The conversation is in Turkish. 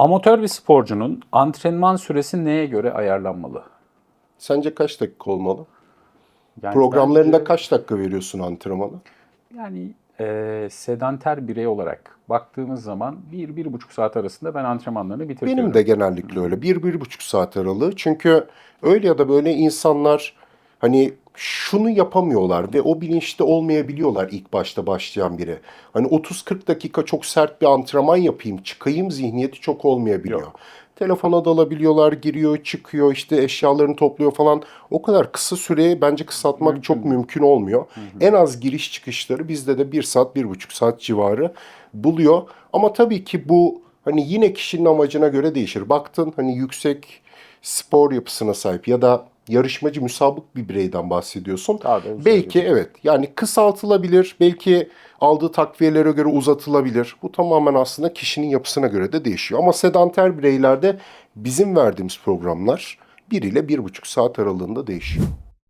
Amatör bir sporcunun antrenman süresi neye göre ayarlanmalı? Sence kaç dakika olmalı? Yani Programlarında bence- kaç dakika veriyorsun antrenmana? Yani e, sedanter birey olarak baktığımız zaman 1-1,5 saat arasında ben antrenmanlarını bitiriyorum. Benim de genellikle öyle. Bir, bir buçuk saat aralığı. Çünkü öyle ya da böyle insanlar hani şunu yapamıyorlar ve o bilinçte olmayabiliyorlar ilk başta başlayan biri. Hani 30-40 dakika çok sert bir antrenman yapayım, çıkayım zihniyeti çok olmayabiliyor. Yok. Telefona dalabiliyorlar, giriyor, çıkıyor, işte eşyalarını topluyor falan. O kadar kısa süreye bence kısaltmak çok mümkün olmuyor. En az giriş çıkışları bizde de bir saat, bir buçuk saat civarı buluyor. Ama tabii ki bu hani yine kişinin amacına göre değişir. Baktın hani yüksek spor yapısına sahip ya da yarışmacı müsabık bir bireyden bahsediyorsun. Uzun belki evet yani kısaltılabilir, belki aldığı takviyelere göre uzatılabilir. Bu tamamen aslında kişinin yapısına göre de değişiyor. Ama sedanter bireylerde bizim verdiğimiz programlar 1 ile 1,5 saat aralığında değişiyor.